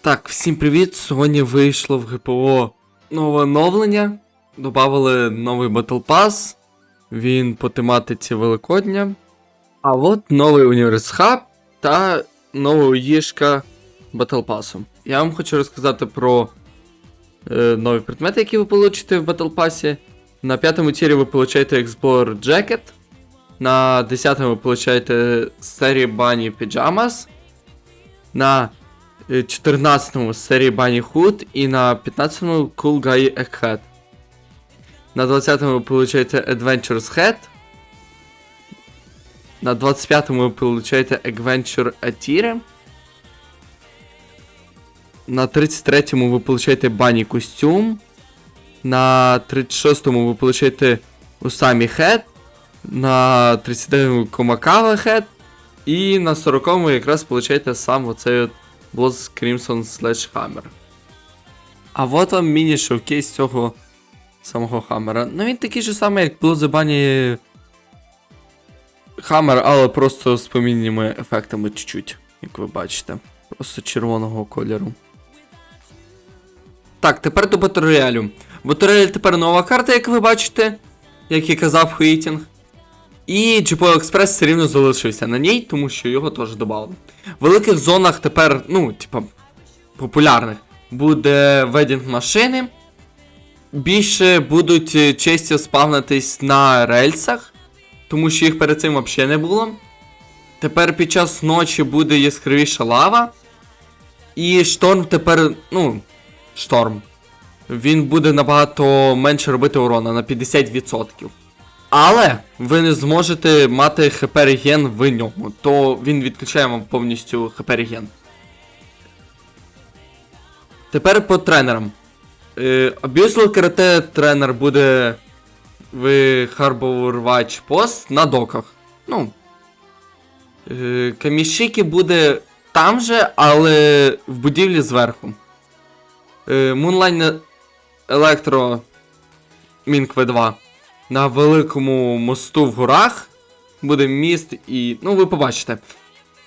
Так, всім привіт! Сьогодні вийшло в ГПО нове оновлення. Добавили новий Battle Pass. Він по тематиці Великодня. А от новий Універс Хаб та нова уїжка Battle Pass. Я вам хочу розказати про е, нові предмети, які ви получите в Battle Pass. На п'ятому тірі ви получаєте Explorer Jacket. На 10 ви получаєте серії Bunny Pyjamas. На 14-му серії Bunny Hood і на 15-му Cool Guy Egghead. На 20-му ви получаєте Adventures Head. На 25-му ви получаєте Adventure Attire. На 33-му ви получаєте Bunny костюм. На 36-му ви получаєте Usami Head. На 39-му Komakawa Head. І на 40-му якраз получаєте сам оцей от Boss Crimson Sledgehammer. А от вам міні-шовкейс цього самого Хаммера. Ну він такий же самий, як Blood the Hammer, але просто з помінними ефектами чуть-чуть, як ви бачите. Просто червоного кольору. Так, тепер до Батореалю. Батореаль тепер нова карта, як ви бачите, як і казав Хуїтінг. І GPO Express все рівно залишився на ній, тому що його теж додали. В великих зонах тепер, ну, типа, популярних, буде ведінг машини. Більше будуть е, спавнитись на рельсах, тому що їх перед цим взагалі не було. Тепер під час ночі буде яскравіша лава. І шторм тепер, ну, шторм. Він буде набагато менше робити урона на 50%. Але ви не зможете мати хп реген в ньому, то він відключає вам повністю хп реген. Тепер по тренерам. Е, Abusal карате тренер буде в Watch Post на доках. Ну. Е, буде там же, але в будівлі зверху. Е, Moonline Electro Mink V2 на великому мосту в горах буде міст і. Ну, ви побачите.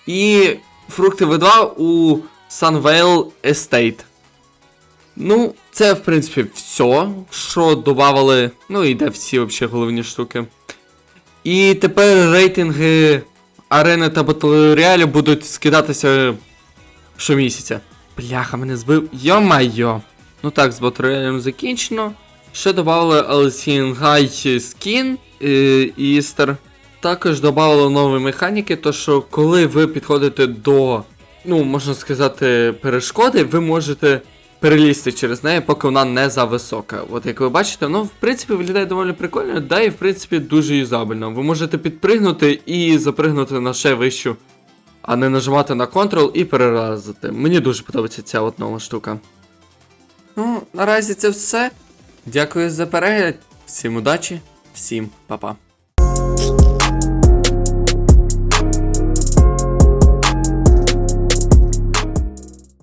І фрукти В2 у Sunvale Estate. Ну, це, в принципі, все, що додавали. Ну, і де всі взагалі головні штуки. І тепер рейтинги арени та Battle будуть скидатися щомісяця. Бляха, мене збив. Йо-майо. Ну так, з Royale закінчено. Ще додали High Skin е, Easter. Також додали нові механіки, то що коли ви підходите до, ну, можна сказати, перешкоди, ви можете перелізти через неї, поки вона не за висока. От як ви бачите, ну, в принципі, виглядає доволі прикольно, да і в принципі дуже юзабельно. Ви можете підпригнути і запригнути на ще вищу, а не нажимати на Ctrl і переразити. Мені дуже подобається ця от нова штука. Ну, наразі це все. Дякую за перегляд. Всім удачі, всім па-па.